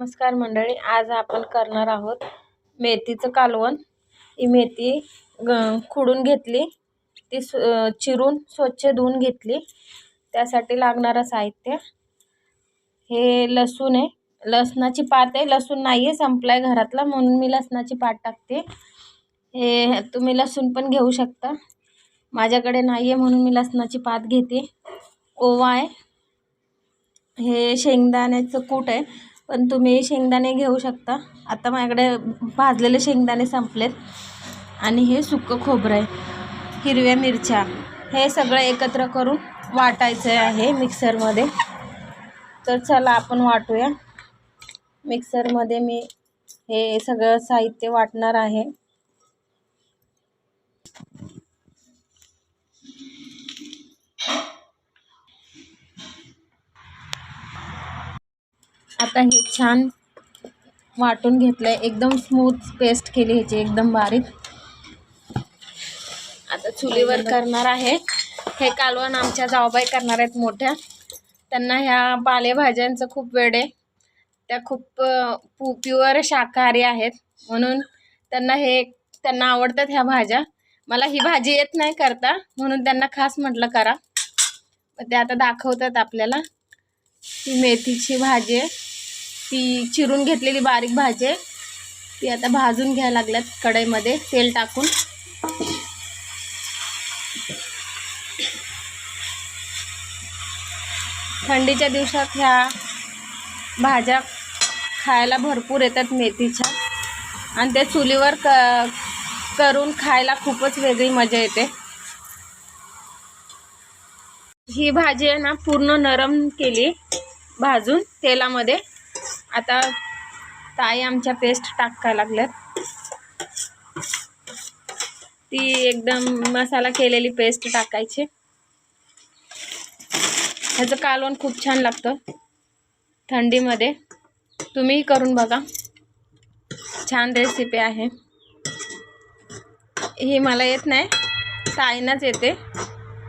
नमस्कार मंडळी आज आपण करणार आहोत मेथीचं कालवण. ही मेथी ग खुडून घेतली. ती सु चिरून स्वच्छ धुवून घेतली. त्यासाठी लागणारं साहित्य हे लसूण आहे. लसणाची पात आहे. लसूण नाही आहे संपला आहे घरातला म्हणून मी लसणाची पात टाकते. हे तुम्ही लसूण पण घेऊ शकता. माझ्याकडे नाही आहे म्हणून मी लसणाची पात घेते. ओवा आहे. हे शेंगदाण्याचं कूट आहे. पण तुम्ही शेंगदाणे घेऊ शकता. आता माझ्याकडे भाजलेले शेंगदाणे संपलेत. आणि हे सुकं खोबरं आहे. हिरव्या मिरच्या. हे सगळं एकत्र करून वाटायचं आहे मिक्सरमध्ये. तर चला आपण वाटूया. मिक्सरमध्ये मी हे सगळं साहित्य वाटणार आहे. आता हे छान वाटून घेतलं आहे एकदम स्मूथ पेस्ट केली ह्याची एकदम बारीक. आता चुलीवर करणार आहे. हे कालवण आमच्या जावबाई करणार आहेत मोठ्या. त्यांना ह्या पालेभाज्यांचं खूप वेळ आहे. त्या खूप पु प्युअर शाकाहारी आहेत. म्हणून त्यांना हे त्यांना आवडतात ह्या भाज्या. मला ही भाजी येत नाही करता. म्हणून त्यांना खास म्हटलं करा. ते आता दाखवतात आपल्याला. ही मेथीची भाजी आहे. ती चिरून घेतलेली बारीक भाजी ती आता भाजून घ्यायला लागल्यात कढईमध्ये तेल टाकून. थंडीच्या दिवसात ह्या भाज्या खायला भरपूर येतात मेथीच्या. आणि त्या चुलीवर क करून खायला खूपच वेगळी मजा येते. ही भाजी आहे ना पूर्ण नरम केली भाजून तेलामध्ये. आता ताई आमच्या पेस्ट टाकायला लागल्यात. ती एकदम मसाला केलेली पेस्ट टाकायची. ह्याचं कालवण खूप छान लागतं. थंडीमध्ये. तुम्हीही करून बघा. छान रेसिपी आहे. ही मला येत नाही. ताईनाच येते.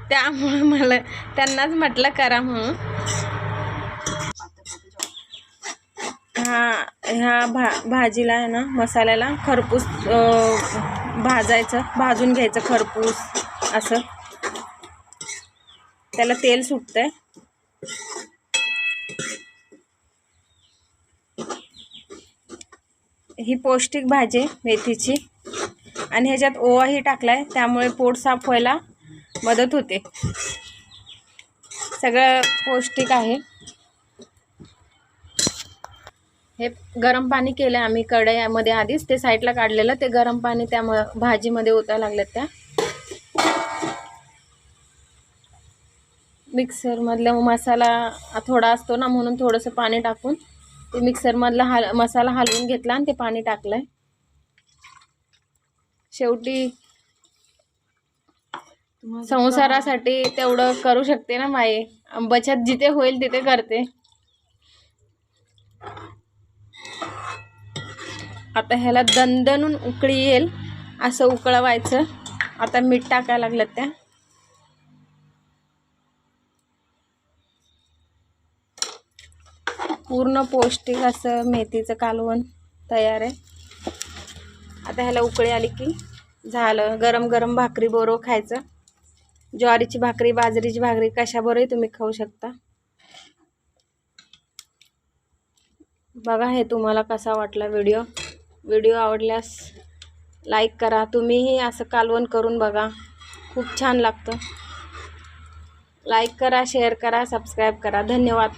त्यामुळं मला त्यांनाच म्हटलं करा म्हणून. हा ह्या भा भाजीला आहे ना मसाल्याला खरपूस भाजायचं भाजून घ्यायचं खरपूस असं. त्याला तेल सुटतंय. ही पौष्टिक भाजी मेथीची. आणि ह्याच्यात ओवाही टाकलाय त्यामुळे पोट साफ व्हायला मदत होते. सगळं पौष्टिक आहे. हे गरम पाणी केलं आम्ही कढईमध्ये आधीच. ते साईडला काढलेलं ते गरम पाणी त्या भाजीमध्ये ओतायला लागलं त्या. मिक्सरमधला मसाला थोडा असतो ना म्हणून थोडंसं पाणी टाकून ते मिक्सरमधला हाल मसाला हलवून घेतला आणि ते पाणी टाकलं शेवटी संसारासाठी तेवढं करू शकते ना माई बचत जिथे होईल तिथे करते. आता ह्याला दणदणून उकळी येईल. असं उकळवायचं. आता मीठ टाकायला लागलं त्या. पूर्ण पौष्टिक असं मेथीचं कालवण तयार आहे. आता ह्याला उकळी आली की झालं. गरम गरम भाकरी बरोबर खायचं. ज्वारीची भाकरी बाजरीची भाकरी कशाबरोबरही तुम्ही खाऊ शकता. बघा हे तुम्हाला कसा वाटला व्हिडिओ. व्हिडिओ आवडल्यास लाईक करा. तुम्हीही असं कालवण करून बघा. खूप छान लागतं. लाईक करा शेअर करा सबस्क्राईब करा. धन्यवाद.